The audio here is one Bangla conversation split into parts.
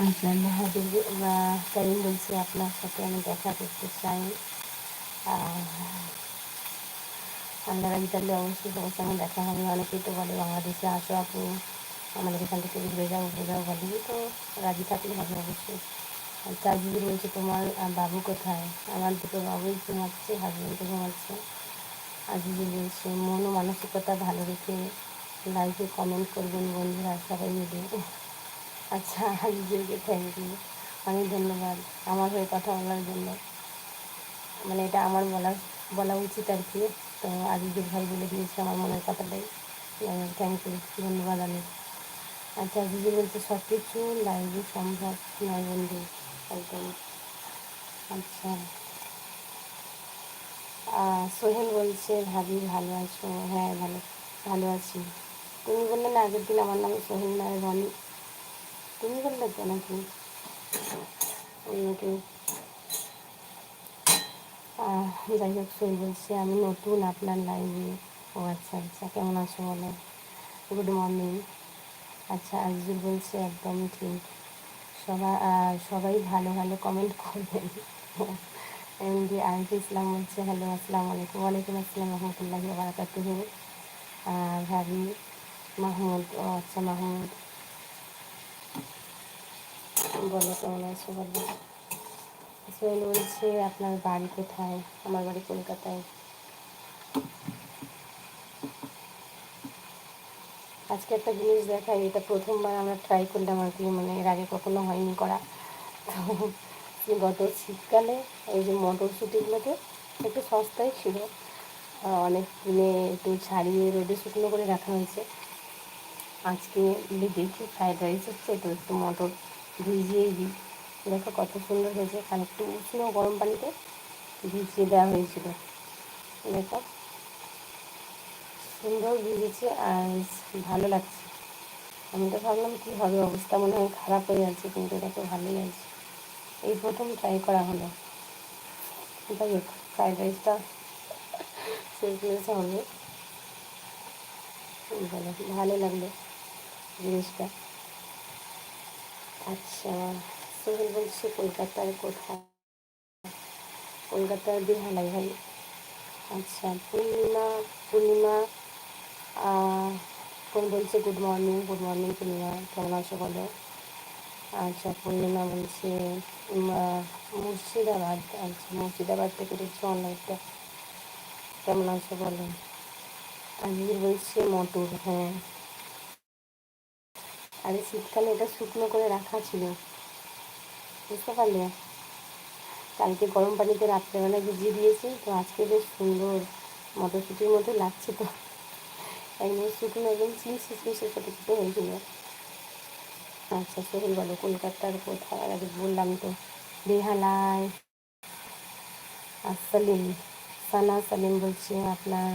আচ্ছা মেহাদুর করিম বলছি আপনার সাথে আমি দেখা করতে চাই। আপনারা ইতালি অবশ্যই সবার সঙ্গে দেখা হবে? অনেকেই তো বলে বাংলাদেশে আসো আপু, আমাদের এখান থেকে ঘুরে যাও, ঘুরে বলি। তো রাজি থাকলে হবে অবশ্যই আচ্ছা দিদি বলছে, তোমার বাবু কোথায়? আমার দুটো বাবুই ঘুমাচ্ছে হাজব্যান্ডও ঘুমাচ্ছে। আজিজি বলছে মন ও মানসিকতা ভালো রেখে লাইভে কমেন্ট করবেন বন্ধুরা সবাই মিলে। আচ্ছা আজিজুলকে থ্যাংক ইউ অনেক ধন্যবাদ। আমার হয়ে কথা বলার জন্য। মানে এটা আমার বলা বলা উচিত আর কি। তো আজিজুল ভাই বলে দিয়েছে আমার মনের কথাটাই। থ্যাংক ইউ ধন্যবাদ অনেক। আচ্ছা আজিজুল বলছে সব কিছু লাইভে সম্ভব নয় বন্ধু, একদম। আচ্ছা। সোহেল বলছে, ভাবি, ভালো আছো? হ্যাঁ ভালো ভালো আছি। তুমি বললে না, আগের দিন আমার নাম সোহেল নয় রনি তুমি বললে তো নাকি অন্য যাই হোক সোহেল বলছে আমি নতুন আপনার লাইভে ও আচ্ছা আচ্ছা কেমন আছো বলো গুড মর্নিং আচ্ছা আজিজুল বলছে একদম ঠিক সবাই সবাই ভালো ভালো কমেন্ট করবেন এমডি আরিফ ইসলাম বলছে হ্যালো আসসালামু আলাইকুম ওয়ালাইকুম আসসালাম রহমতুল্লাহি বারাকাতুহু ভাবি মাহমুদ ও আচ্ছা মাহমুদ বলো, কেমন আছো বলো? সোহেল বলছে, আপনার বাড়ি কোথায়? আমার বাড়ি কলকাতায়। আজকে একটা জিনিস দেখাই, এটা প্রথমবার আমরা ট্রাই করলাম আর কি মানে এর আগে কখনো হয়নি করা। তো গত শীতকালে এই যে মটরশুঁটিগুলোকে একটু সস্তায় ছিল। অনেক দিনে একটু ছাড়িয়ে রোদে শুকনো করে রাখা হয়েছে। আজকে দেখি ফ্রাইড রাইস হচ্ছে, তো একটু মটর ভিজিয়েই দিই। দেখো কত সুন্দর হয়েছে, খানিকটু উষ্ণ গরম পানিতে ভিজিয়ে দেওয়া হয়েছিল। দেখো, সুন্দর ভিজেছে আর ভালো লাগছে। আমি তো ভাবলাম কী হবে, অবস্থা মনে হয় খারাপ হয়ে যাচ্ছে, কিন্তু এটা তো ভালোই আছে এই প্রথম ট্রাই করা হলো। যাই হোক ফ্রাইড রাইসটা হবে ভালো লাগল জিনিসটা। আচ্ছা সোহেল বলছে কলকাতার কোথায়? কলকাতার বিহালাই ভাই। আচ্ছা পূর্ণিমা পূর্ণিমা কোন বলছে good morning good morning Purnima, কেমন আছো বলো? আচ্ছা পূর্ণিমা বলছে মুর্শিদাবাদ। আচ্ছা মুর্শিদাবাদ থেকে দেখছি অনলাইনটা কেমন আছো বলো? আজকে বলছে মটর হ্যাঁ। আরে শীতকালে এটা শুকনো করে রাখা ছিল। বুঝতে পারলে? কালকে গরম পানিতে রাত্রেবেলা ভিজিয়ে দিয়েছি, তো আজকে বেশ সুন্দর মটরশুটির মতো লাগছে তো। একদম শুকনো একদম চিনসে চিনসে ছোটো ছোটো হয়েছিল আচ্ছা সোহেল বলো, কলকাতার কোথায়? আগে বললাম তো। বেহালায় আর সালিম। সানা সালিম বলছে আপনার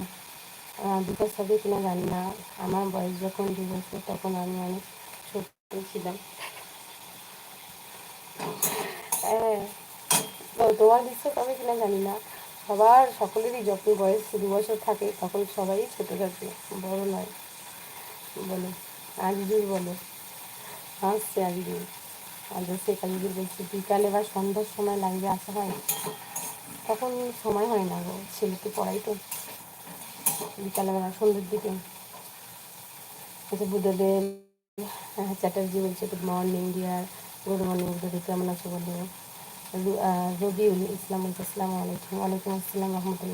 বিকাশ হবে কিনা জানি না। আমার বয়স যখন দু বছর, তখন আমি অনেক হ্যাঁ তোমার বিশ্বাস হবে কিনা জানি না সবার সকলেরই যখন বয়স দু বছর থাকে তখন সবাই ছোট থাকে বড় নয় বলো আজিজুর বলো হাসছে আজিজুর আর শেখ আজিজুর বলছে বিকালে বা সন্ধ্যার সময় লাগবে আসা হয় তখন সময় হয় না গো ছেলেকে পড়াই তো বিকালবেলা সন্ধ্যের দিকে আচ্ছা বুদ্ধদেব চ্যাটার্জি বলছে good morning dear good morning Buddhadeb কেমন আছো বলো? রবিউল ইসলাম বলছে, আসসালামু আলাইকুম। ওয়ালাইকুম আসসালাম রহমতুল্লাহ।